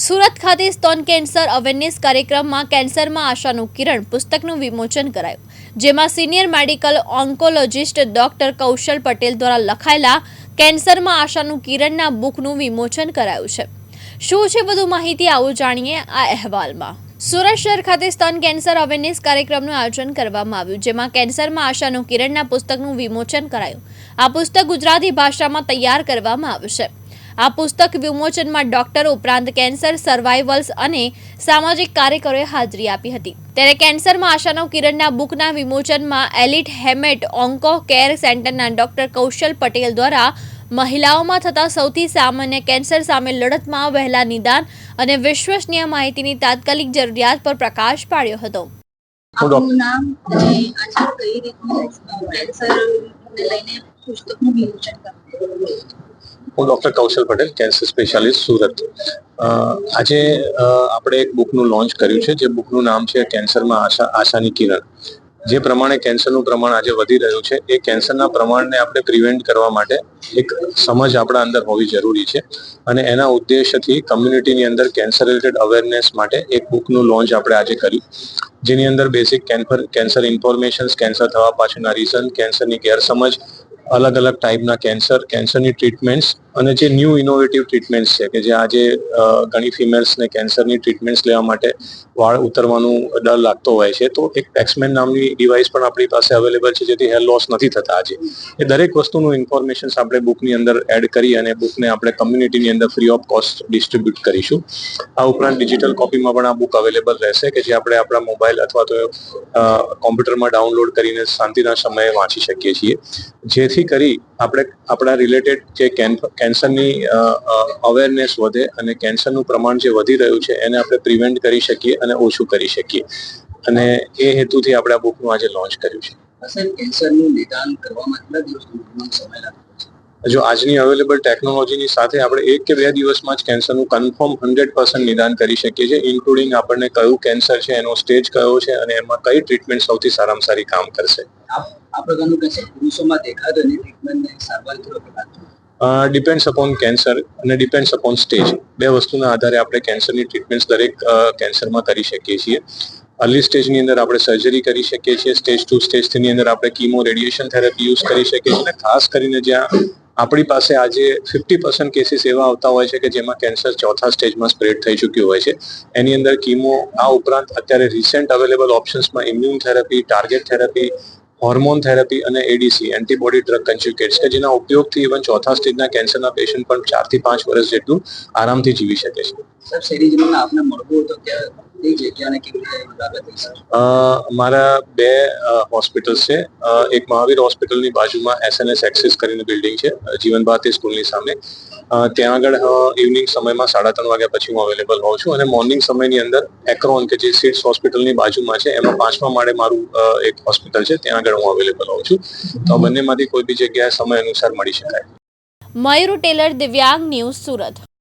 સુરત ખાતે સ્તન cancer awareness કાર્યક્રમમાં કેન્સરમાં આશાનું કિરણ પુસ્તકનું વિમોચન કરાયું. જેમાં senior medical oncologist doctor Kaushal Patel દ્વારા લખાયેલા કેન્સરમાં આશાનું કિરણના બુકનું વિમોચન કરાયું છે. શું છે વધુ માહિતી આવું જાણીએ આ અહેવાલમાં. સુરત શહેર ખાતે સ્તન કેન્સર અવેરનેસ કાર્યક્રમનું આયોજન કરવામાં આવ્યું, જેમાં કેન્સરમાં આશાનું કિરણના પુસ્તકનું વિમોચન કરાયું. આ પુસ્તક ગુજરાતી ભાષામાં તૈયાર કરવામાં આવ્યું છે. આ પુસ્તક વિમોચનમાં ડોક્ટર ઉપરાંત કેન્સર સર્વાઇવલ્સ અને સામાજિક કાર્યકરોએ હાજરી આપી હતી. ત્યારે કેન્સરમાં આશાનો કિરણના બુકના વિમોચનમાં એલિટ હેમેટ ઓન્કો કેર સેન્ટરના ડોક્ટર કૌશલ પટેલ દ્વારા મહિલાઓમાં થતા સૌથી સામાન્ય કેન્સર સામે લડતમાં વહેલા નિદાન અને વિશ્વસનીય માહિતીની તાત્કાલિક જરૂરિયાત પર પ્રકાશ પાડ્યો હતો. આપનું નામ? અને આજે કઈ રીતનું કેન્સરને લઈને પુસ્તકનું વિમોચન કરવું? હું doctor Kaushal Patel, cancer specialist, Surat. આજે આપણે એક બુકનું લોન્ચ કર્યું છે, જે બુકનું નામ છે કેન્સરમાં આશા, આશાની કિરણ. જે પ્રમાણે કેન્સરનું પ્રમાણ આજે વધી રહ્યું છે, એ કેન્સરના પ્રમાણને આપણે પ્રિવેન્ટ કરવા માટે એક સમજ આપણા અંદર હોવી જરૂરી છે. અને એના ઉદ્દેશ્યથી કમ્યુનિટીની અંદર કેન્સર રિલેટેડ અવેરનેસ માટે એક બુકનું લોન્ચ આપણે આજે કર્યું. જેની અંદર basic cancer cancer informations, cancer થવા પાછળના રીઝન, કેન્સરની ગેરસમજ અલગ અલગ ટાઈપના કેન્સર કેન્સરની ટ્રીટમેન્ટ્સ અને જે ન્યૂ ઇનોવેટિવ ટ્રીટમેન્ટ્સ છે, કે જે આજે ઘણી ફિમેલ્સને કેન્સરની ટ્રીટમેન્ટ્સ લેવા માટે વાળ ઉતરવાનું ડર લાગતો હોય છે, તો એક પેક્સમેન નામની ડિવાઇસ પણ આપણી પાસે અવેલેબલ છે, જેથી હેર લોસ નથી થતા આજે. એ દરેક વસ્તુનું ઇન્ફોર્મેશન આપણે બુકની અંદર એડ કરી અને બુકને આપણે કમ્યુનિટીની અંદર ફ્રી ઓફ કોસ્ટ ડિસ્ટ્રીબ્યુટ કરીશું. આ ઉપરાંત ડિજિટલ કોપીમાં પણ આ બુક અવેલેબલ રહેશે, કે જે આપણે આપણા મોબાઈલ અથવા તો કોમ્પ્યુટરમાં ડાઉનલોડ કરીને શાંતિના સમયે વાંચી શકીએ છીએ. જેથી કરી આપણે આપણા રિલેટેડ જે કેન- કેન્સરની અવેરનેસ વધે અને કેન્સરનું પ્રમાણ જે વધી રહ્યું છે એને આપણે પ્રિવેન્ટ કરી શકીએ અને ઓછું કરી શકીએ. અને એ હેતુથી આપણે આ બુકનું આજે લોન્ચ કર્યું છે. કેન્સરનું નિદાન કરવામાં કેટલા દિવસનો સમય લાગે છે? જો આજની અવેલેબલ ટેકનોલોજીની સાથે આપણે એક કે બે દિવસમાં જ કેન્સરનું કન્ફર્મ હંડ્રેડ પર્સન્ટ નિદાન કરી શકીએ છીએ ઇન્ક્લુડિંગ આપણને કયું કેન્સર છે એનો સ્ટેજ કયો છે અને એમાં કઈ ટ્રીટમેન્ટ સૌથી સારામાં સારી કામ કરશે. આ ડિપેન્ડ્સ અપોન કેન્સર અને ડિપેન્ડ્સ અપોન સ્ટેજ બે વસ્તુના આધારે આપણે કેન્સરની ટ્રીટમેન્ટ દરેક કેન્સરમાં કરી શકીએ છીએ. અર્લી સ્ટેજની અંદર આપણે સર્જરી કરી શકીએ છીએ. સ્ટેજ ટુ સ્ટેજ થ્રીની અંદર આપણે કીમો રેડિયેશન થેરાપી યુઝ કરી શકીએ છીએ. અને ખાસ કરીને જ્યાં આપણી પાસે આજે ફિફ્ટી પર્સન્ટ કેસીસ એવા આવતા હોય છે કે જેમાં કેન્સર ચોથા સ્ટેજમાં સ્પ્રેડ થઈ ચૂક્યું હોય છે. એની અંદર કીમો આ ઉપરાંત અત્યારે recent available ઓપ્શન્સમાં immune therapy target therapy hormone therapy અને એડીસી એન્ટીબોડી ડ્રગ કન્જ્યુકેટ્સ કે જેના ઉપયોગથી ઇવન ચોથા સ્ટેજના કેન્સરના પેશન્ટ પણ ચારથી પાંચ વર્ષ જેટલું આરામથી જીવી શકે છે. સાહેબ શેરી જમીનમાં આપને મળવું તો ક્યાં કઈ જગ્યાને કેવી રીતે મુલાકાત થઈ શકે? મારા બે હોસ્પિટલ્સ છે. એક મહાવીર હોસ્પિટલની બાજુમાં એસએનએસ એક્સિસ કરીને બિલ્ડિંગ છે અ, જીવન ભારતી સ્કૂલની સામે. ત્યાં આગળ ઇવનિંગ સમયમાં સાડા ત્રણ વાગ્યા પછી હું અવેલેબલ હોઉં છું અને મોર્નિંગ સમયની અંદર એક્રોન કે જે સિડ્સ હોસ્પિટલની બાજુમાં છે એમાં પાંચમા માળે મારું એક હોસ્પિટલ છે ત્યાં આગળ હું અવેલેબલ હોઉં છું. તો બંનેમાંથી કોઈ બી જગ્યાએ સમય અનુસાર મળી શકાય. મયુર ટેલર દિવ્યાંગ ન્યૂઝ સુરત.